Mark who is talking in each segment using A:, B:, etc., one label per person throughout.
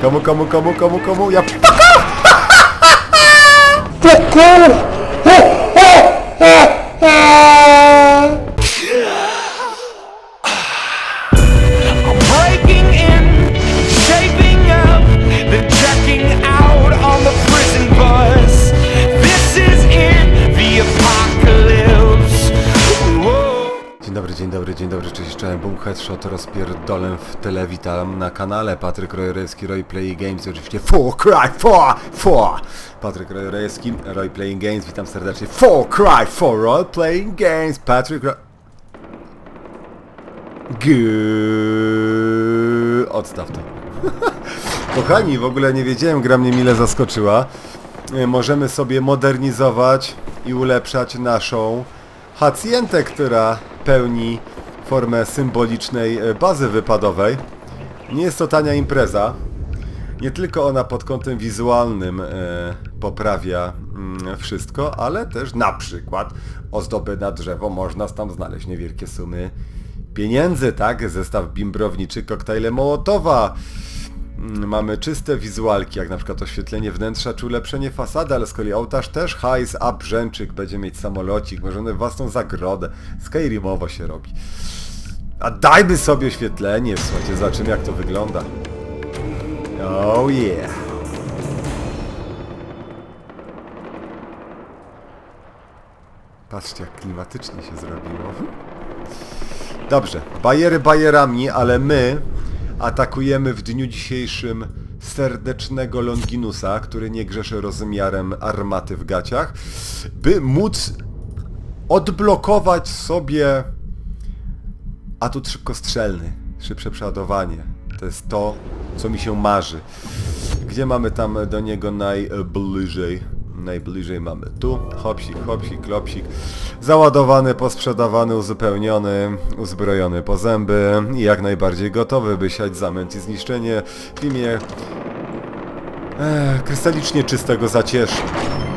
A: Komu, komu, komu, komu, komu? Ja...
B: breaking
A: Dzień dobry, dzień dobry, cześć, cześć, Boom Headshot, rozpierdolę w tyle, witam na kanale Patryk Rojorejski, Roleplay Games, oczywiście Far Cry 4, 4! Patryk Rojorejski, Roleplaying Games, witam serdecznie, Far Cry 4, Roleplaying Games, Patryk Ro... Odstaw to. Kochani, w ogóle nie wiedziałem, gra mnie mile zaskoczyła. E, Możemy sobie modernizować i ulepszać naszą hacjentę, która pełni formę symbolicznej e, bazy wypadowej. Nie jest to tania impreza. Nie tylko ona pod kątem wizualnym e, poprawia mm, wszystko, ale też na przykład ozdoby na drzewo można tam znaleźć niewielkie sumy pieniędzy, tak? Zestaw bimbrowniczy, koktajle Mołotowa. Mamy czyste wizualki, jak na przykład oświetlenie wnętrza czy ulepszenie fasady, ale z kolei ołtarz też hajs, a brzęczyk będzie mieć samolocik, możemy własną zagrodę. Skyrimowo się robi. A dajmy sobie oświetlenie, słuchajcie, zobaczymy jak to wygląda. Oh yeah. Patrzcie jak klimatycznie się zrobiło. Dobrze, bajery bajerami, ale my atakujemy w dniu dzisiejszym serdecznego Longinusa, który nie grzeszy rozmiarem armaty w gaciach, by móc odblokować sobie atut szybkostrzelny, szybsze przeładowanie. To jest to, co mi się marzy. Gdzie mamy tam do niego najbliżej? Najbliżej mamy tu. Hopsik, hopsik, klopsik. Załadowany, posprzedawany, uzupełniony, uzbrojony po zęby i jak najbardziej gotowy, by siać zamęt i zniszczenie w imię e, krystalicznie czystego zacieszy.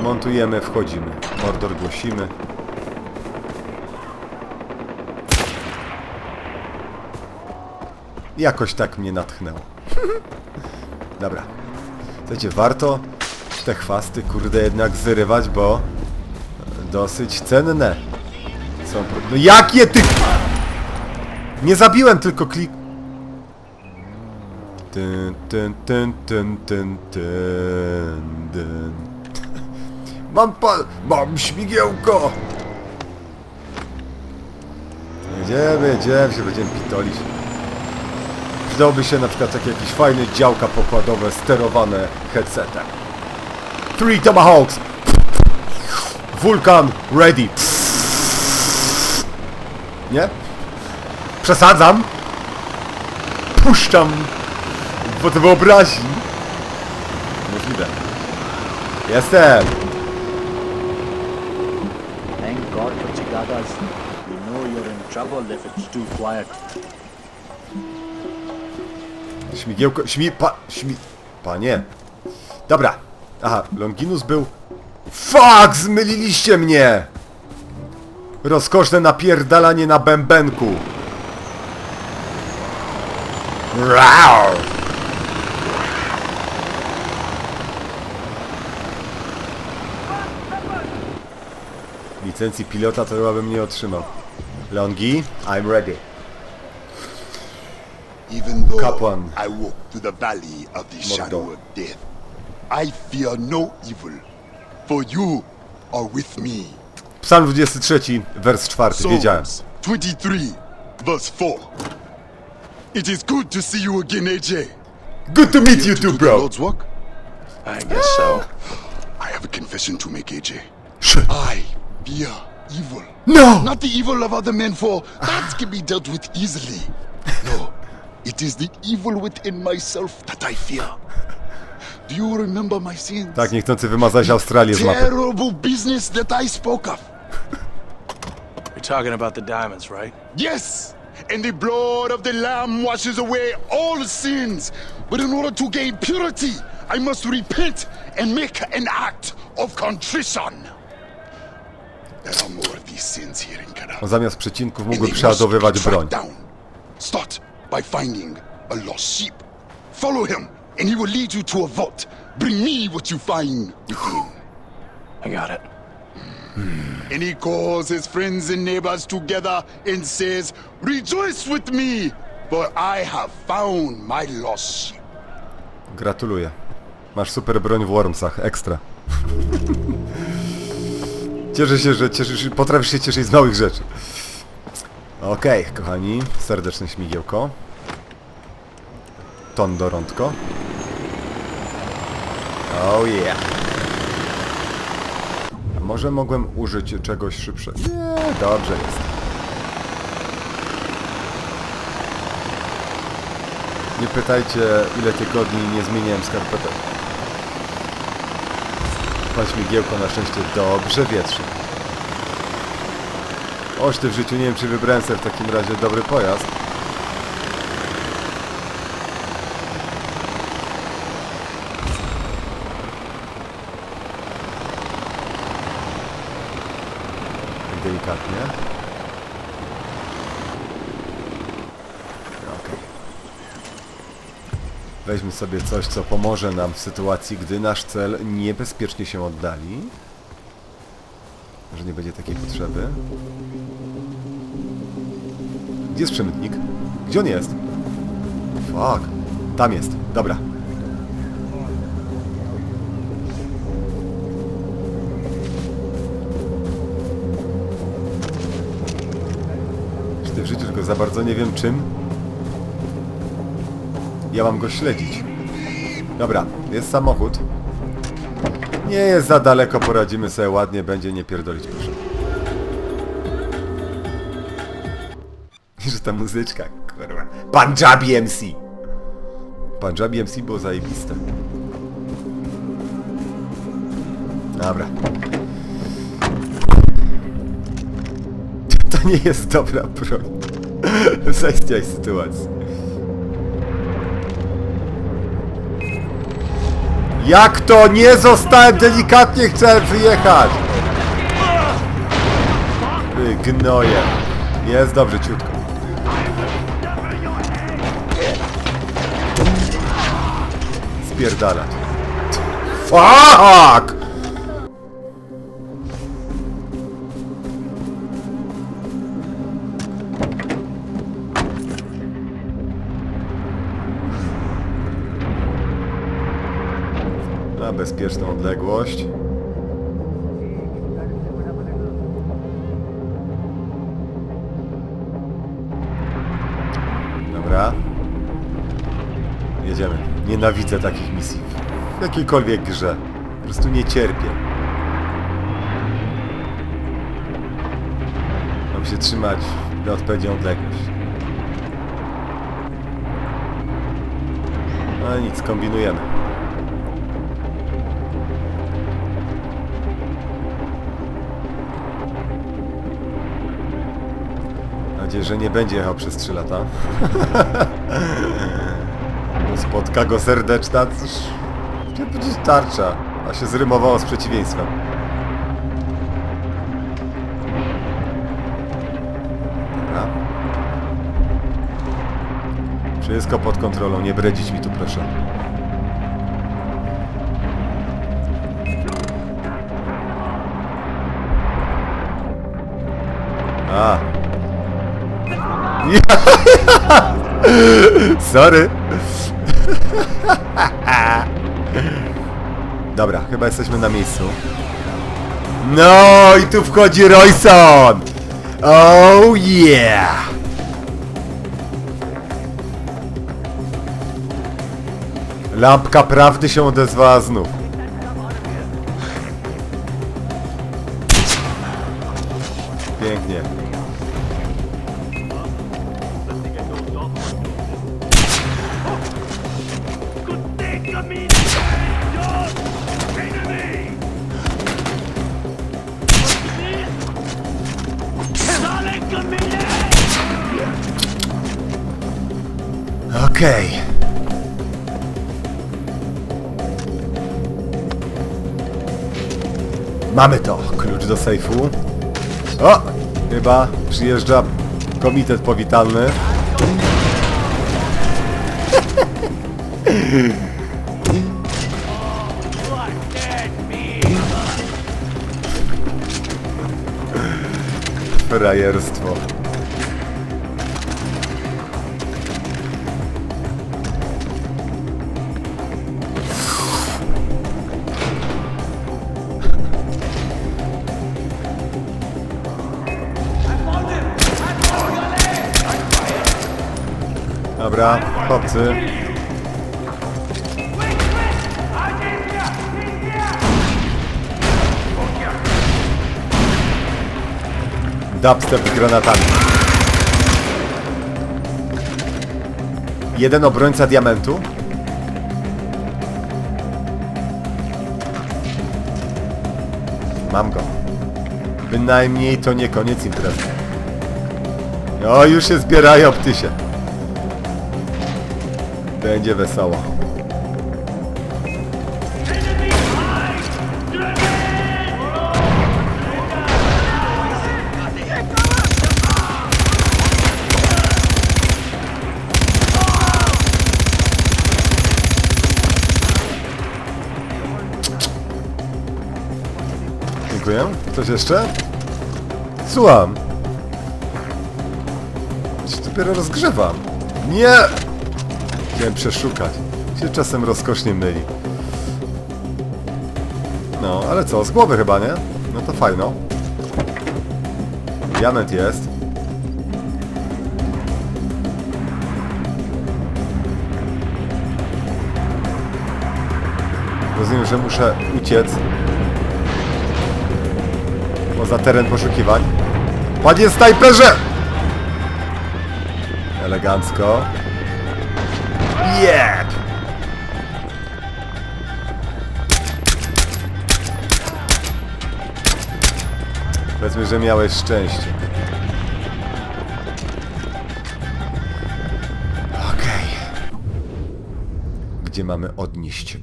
A: Montujemy, wchodzimy. Mordor głosimy. Jakoś tak mnie natchnęło. Dobra. Słuchajcie, warto te chwasty, kurde, jednak zrywać, bo dosyć cenne są. pro- No jakie ty... Nie zabiłem, tylko klik... Tyn, tyn, tyn, tyn, tyn, tyn, tyn. Mam pa... Mam śmigiełko! Jedziemy, jedziemy, się będziemy pitolić. Przydałby się na przykład takie jakieś fajne działka pokładowe sterowane headsetem. Three Tomahawks! Vulkan ready! Nie? Przesadzam! Puszczam! Bo to wyobraźni! Możliwe. Jestem!
C: Thank God for Chigagas. You know you're in trouble if it's too quiet.
A: Śmigiełko... Śmi... Pa... Śmi... Panie. Dobra. Aha, Longinus był... Fuck! Zmyliliście mnie! Rozkoszne napierdalanie na bębenku. Rar! Licencji pilota to chyba bym nie otrzymał. Longi, I'm ready.
D: Even though
A: Kaplan.
D: I walk through the valley of the
A: Mordor.
D: shadow of death, I fear no evil, for you are with me.
A: Psalm 23, wers 4, wiedziałem.
D: Psalms 23, verse 4. It is good to see you again, AJ.
A: Good to meet you
D: To
A: too,
D: do the
A: bro.
D: Lord's work?
C: I guess so.
D: I have a confession to make, AJ.
A: Shit.
D: I fear evil.
A: No!
D: Not the evil of other men, for that can be dealt with easily. No, it is the evil within myself that I fear. Do you remember my sins?
A: Tak, niechcący wymazać Australię z mapy.
D: terrible business that I spoke of.
C: You're talking about the diamonds, right?
D: Yes, and the blood of the Lamb washes away all sins. But in order to gain purity, I must repent and make an act of contrition. There are more of these sins here in Canada.
A: On zamiast przecinków
D: and
A: mógłby
D: they
A: przeładowywać
D: must be
A: broń.
D: tracked down. Start by finding a lost sheep. Follow him and he will lead you to a vault. Bring me what you find within.
C: I got it.
D: And he calls his friends and neighbors together and says, Rejoice with me, for I have found my lost sheep.
A: Gratuluję. Masz super broń w Wormsach, ekstra. Cieszę się, że cieszysz, potrafisz się cieszyć z małych rzeczy. Okej, kochani, serdeczne śmigiełko. Tondorądko. Oh yeah. A może mogłem użyć czegoś szybszego? Nie, dobrze jest. Nie pytajcie, ile tygodni nie zmieniałem skarpetek. Pan śmigiełko na szczęście dobrze wietrzy. Oś ty w życiu, nie wiem czy wybrałem sobie w takim razie dobry pojazd. Tak Delikatnie. Okej. Weźmy sobie coś, co pomoże nam w sytuacji, gdy nasz cel niebezpiecznie się oddali. Że nie będzie takiej potrzeby. Gdzie jest przemytnik? Gdzie on jest? Fuck. Tam jest. Dobra. Czy w życiu tylko za bardzo nie wiem czym ja mam go śledzić. Dobra, jest samochód. Nie jest za daleko, poradzimy sobie ładnie, będzie nie pierdolić, proszę. Że ta muzyczka, kurwa. Punjabi MC! Punjabi MC było zajebiste. Dobra. To nie jest dobra broń. Zaistniaj sytuacji. Jak to? Nie zostałem delikatnie, chcę wyjechać! Wy gnoje. Jest dobrze, ciutko. Spierdalać. Fuck! Bezpieczną odległość. Dobra. Jedziemy. Nienawidzę takich misji. W jakiejkolwiek grze. Po prostu nie cierpię. Mam się trzymać na odpowiednią odległość. No nic, kombinujemy. Nadzieję, że nie będzie jechał przez 3 lata. Spotka go serdeczna, cóż... Chciałem powiedzieć tarcza, a się zrymowało z przeciwieństwem. Wszystko pod kontrolą, nie bredzić mi tu proszę. A. Sorry. Dobra, chyba jesteśmy na miejscu. No i tu wchodzi Royson! Oh yeah! Lampka prawdy się odezwała znów. Okej. Mamy to. Klucz do sejfu. O! Chyba przyjeżdża komitet powitalny. Frajerstwo. Dobra, chłopcy. Dubstep z granatami. Jeden obrońca diamentu. Mam go. Bynajmniej to nie koniec imprezy. O, już się zbierają ptysie. Będzie wesoło. Dziękuję. Coś jeszcze? Słucham. Się dopiero rozgrzewam. Nie! Chciałem przeszukać. Się czasem rozkosznie myli. No, ale co, z głowy chyba, nie? No to fajno. Diament jest. Rozumiem, że muszę uciec poza teren poszukiwań. Panie snajperze! Elegancko. Jeb! Powiedzmy, że miałeś szczęście. Okej. Gdzie mamy odnieść?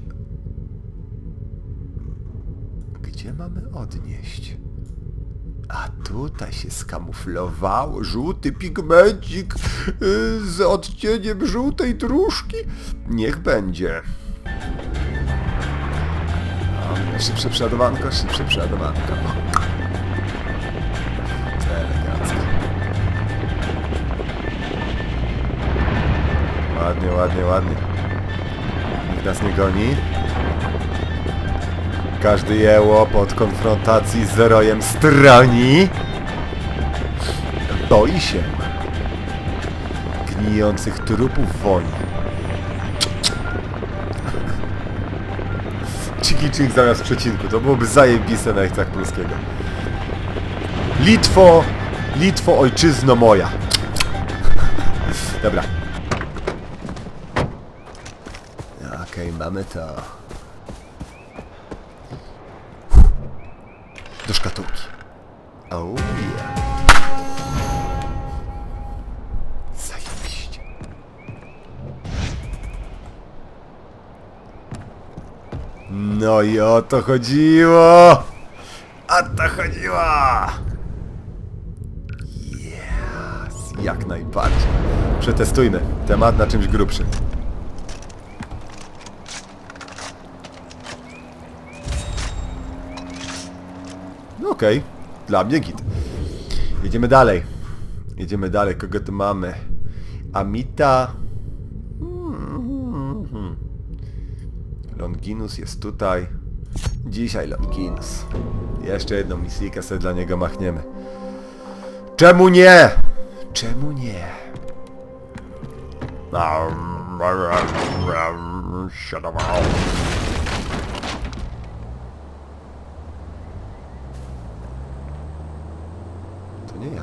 A: Gdzie mamy odnieść? Tutaj się skamuflowało żółty pigmencik yy, z odcieniem żółtej dróżki. Niech będzie. O, szybsze przeładowanko, szybsze przeładowanko. Ładnie, ładnie, ładnie. Nikt nas nie goni. Każdy jeło pod konfrontacji z rojem stroni boi się gnijących trupów woni. Ciki czyk zamiast przecinku, to byłoby zajebiste na jechcach polskiego. Litwo, Litwo ojczyzno moja. Dobra. Okej, mamy to. No i o to chodziło! O to chodziło! Yes, jak najbardziej. Przetestujmy temat na czymś grubszym. No okej, dla mnie git. Jedziemy dalej. Jedziemy dalej, kogo tu mamy? Amita. Longinus jest tutaj. Dzisiaj Longinus. Jeszcze jedną misyjkę sobie dla niego machniemy. Czemu nie? Czemu nie? To nie ja.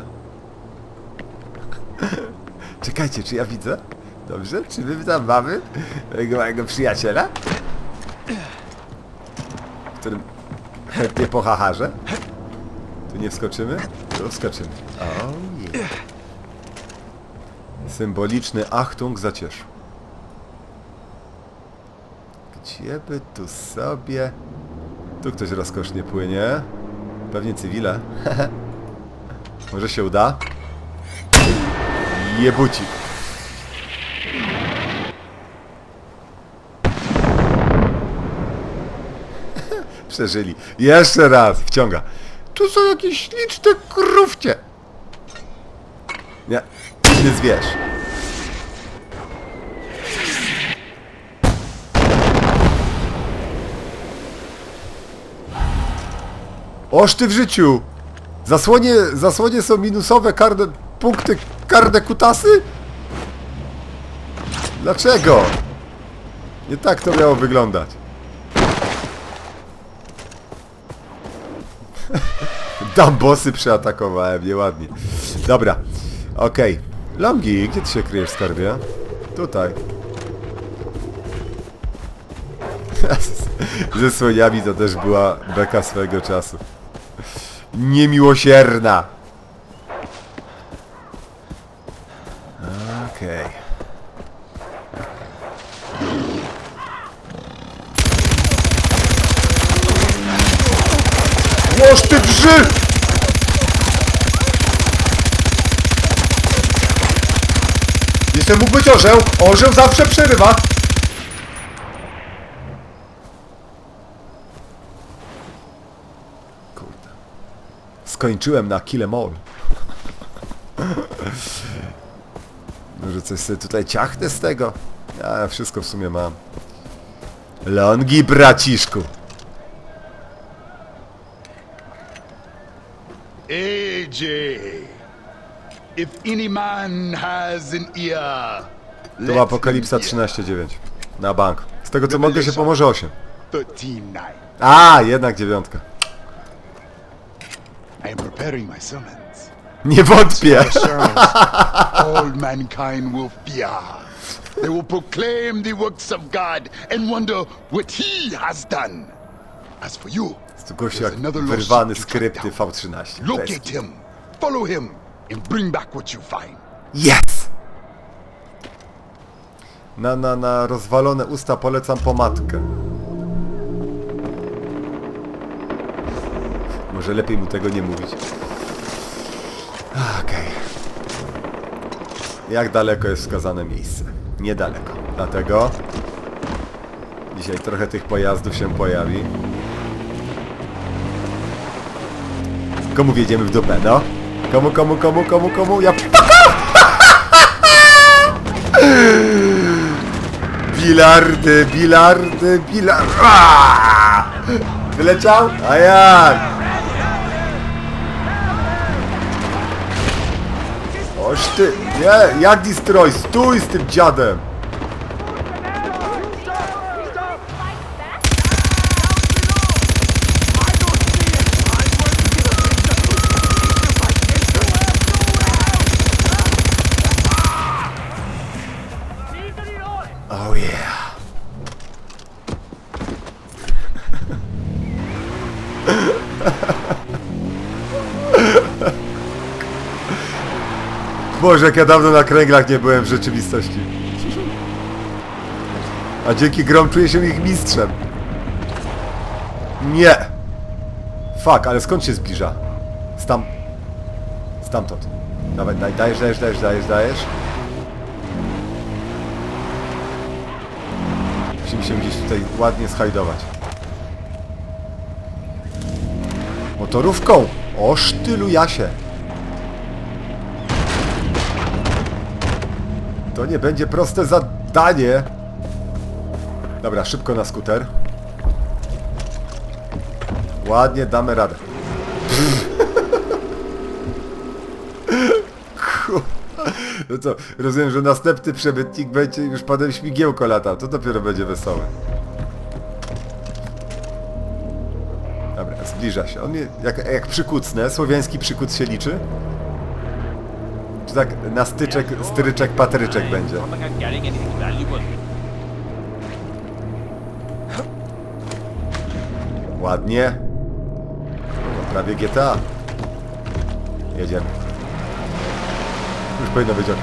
A: Czekajcie, czy ja widzę? Dobrze? Czy wy tam mamy mojego przyjaciela? Chętnie pochacharzę? Tu nie wskoczymy? Tu wskoczymy. Oh yeah. Symboliczny Achtung zacieszył. Gdzie by tu sobie... Tu ktoś rozkosznie płynie. Pewnie cywile. Może się uda? Jebucik. Przeżyli. Jeszcze raz. Wciąga. Tu są jakieś liczne krówcie. Nie, inny zwierz. Oż ty w życiu! Zasłonie, zasłonie są minusowe karne, punkty karne kutasy? Dlaczego? Nie tak to miało wyglądać. Dambosy przeatakowałem, nieładnie. Dobra, okej. Longi, gdzie ty się kryjesz, skarbie? Tutaj. Ze słoniami to też była beka swego czasu. Niemiłosierna. Orzeł. Orzeł zawsze przerywa. Kurde. Skończyłem na Kill 'em All. Może coś sobie tutaj ciachnę z tego? Ja wszystko w sumie mam. Longi, braciszku.
D: AJ, if any man has an ear,
A: To była Apokalipsa
D: him hear.
A: 13.9. Na bank. Z tego co mogę się pomoże 8.
D: 13.9.
A: A, jednak dziewiątka.
D: I am preparing my summons.
A: Nie wątpię.
D: All mankind will fear. They will proclaim the works of God and wonder what He has done. As for you,
A: gościu jak wyrwany
D: to
A: skrypty
D: down.
A: V13.
D: Locate
A: Bez-
D: him, follow him, and bring back what you find.
A: Yes! Na, na, na rozwalone usta polecam pomadkę. Może lepiej mu tego nie mówić. Okej. Jak daleko jest wskazane miejsce? Niedaleko. Dlatego dzisiaj trochę tych pojazdów się pojawi. Komu wjedziemy w dupę, no? Komu, komu, komu, komu, komu? Ja... Bilardy, bilardy, bilardy. Wyleciał? A jak? Oż ty, nie, jak destroy, stój z tym dziadem. Oh yeah. Boże, jak ja dawno na kręglach nie byłem w rzeczywistości. A dzięki grom czuję się ich mistrzem. Nie! Fuck, ale skąd się zbliża? Stam... Stamtąd. Dawaj, daj, dajesz, dajesz, dajesz, dajesz, dajesz. Się gdzieś tutaj ładnie schajdować. Motorówką! O sztylu Jasie! To nie będzie proste zadanie. Dobra, szybko na skuter. Ładnie damy radę. No co, rozumiem, że następny przemytnik będzie już panem śmigiełko latał. To dopiero będzie wesołe. Dobra, zbliża się. On jak, jak przykucnę, słowiański przykuc się liczy? Czy tak na styczek, stryczek, patryczek będzie? Ładnie. Prawie GTA. Jedziemy. Już powinno być ok.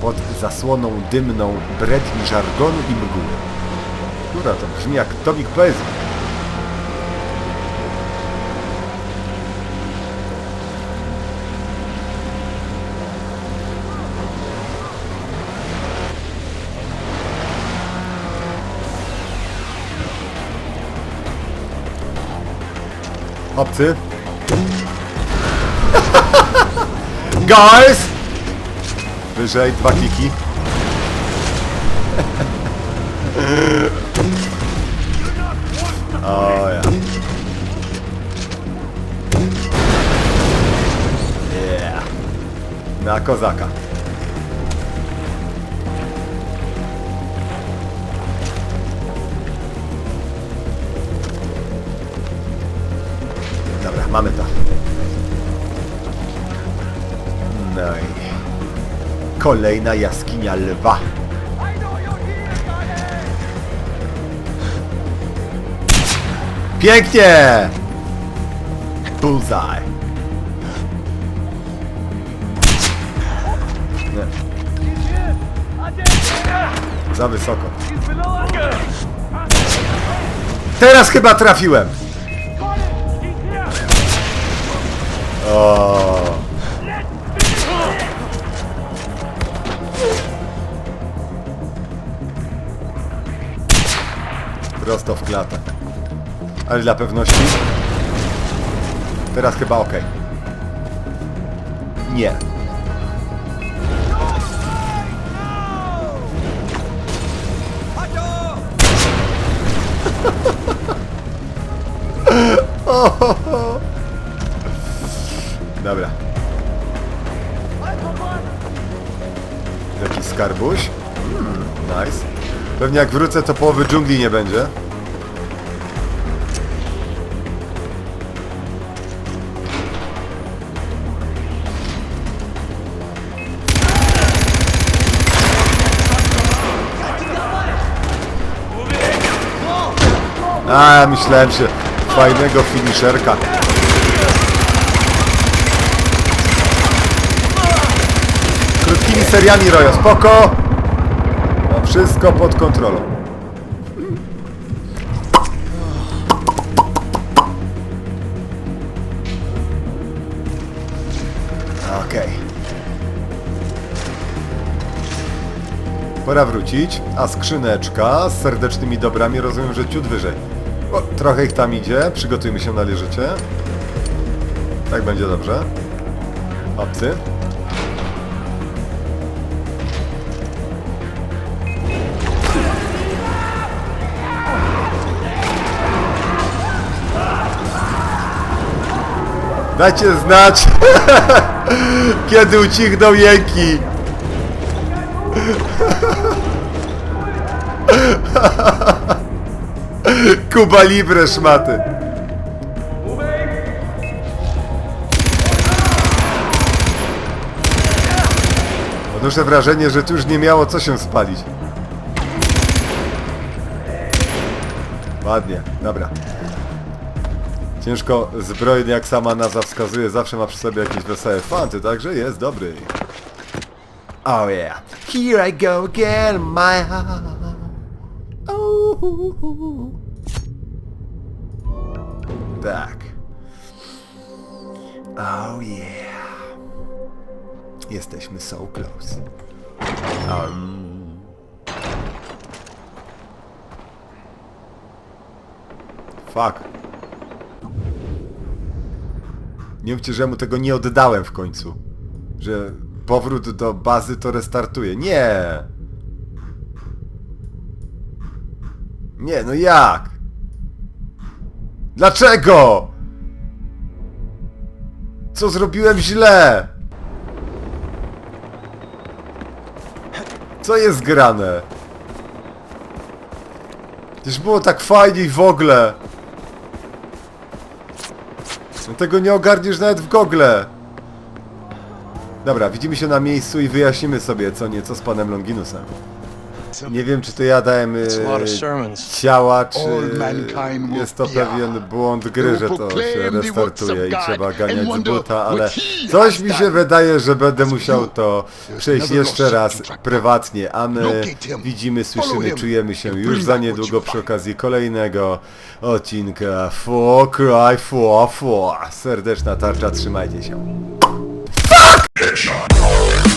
A: Pod zasłoną dymną bredni żargonu i mgły. Która to brzmi jak tomik poezji. Obcy. Guys! Wyżej, dwa kliki. O ja. Yeah. Na kozaka. Mamy to. No i... Kolejna jaskinia lwa. Pięknie! Bullseye. Za wysoko. Teraz chyba trafiłem. Prosto w klatę. Ale dla pewności. Teraz chyba ok. Nie. Pewnie jak wrócę to połowy dżungli nie będzie. A, myślałem się fajnego finisherka. Krótkimi seriami Rojo, spoko! Wszystko pod kontrolą. Okej. Pora wrócić, a skrzyneczka z serdecznymi dobrami rozumiem, że ciut wyżej. O, trochę ich tam idzie, przygotujmy się należycie. Tak będzie dobrze. Obcy. Dajcie znać, kiedy ucichną jęki. Kuba Libre szmaty. Odnoszę wrażenie, że tu już nie miało co się spalić. Ładnie, dobra. Ciężko zbrojny, jak sama nazwa wskazuje, zawsze ma przy sobie jakieś wesołe fanty, także jest dobry. Oh yeah. Here I go again, my heart. Oh. Tak. Oh yeah. Jesteśmy so close. Um. Fuck. Nie mówcie, że mu tego nie oddałem w końcu. Że powrót do bazy to restartuje. Nie! Nie, no jak? Dlaczego? Co zrobiłem źle? Co jest grane? Przecież było tak fajnie i w ogóle. Tego nie ogarniesz nawet w gogle. Dobra, widzimy się na miejscu i wyjaśnimy sobie co nieco z panem Longinusem. Nie wiem, czy to ja dałem e, ciała, czy
D: will
A: jest to pewien błąd gry, że to się restartuje i trzeba ganiać z buta, ale coś mi się wydaje, że będę musiał to przejść jeszcze raz prywatnie, a my widzimy, słyszymy, czujemy się już za niedługo przy okazji kolejnego odcinka. For Cry For For. Serdeczna tarcza, trzymajcie się.
E: Headshot.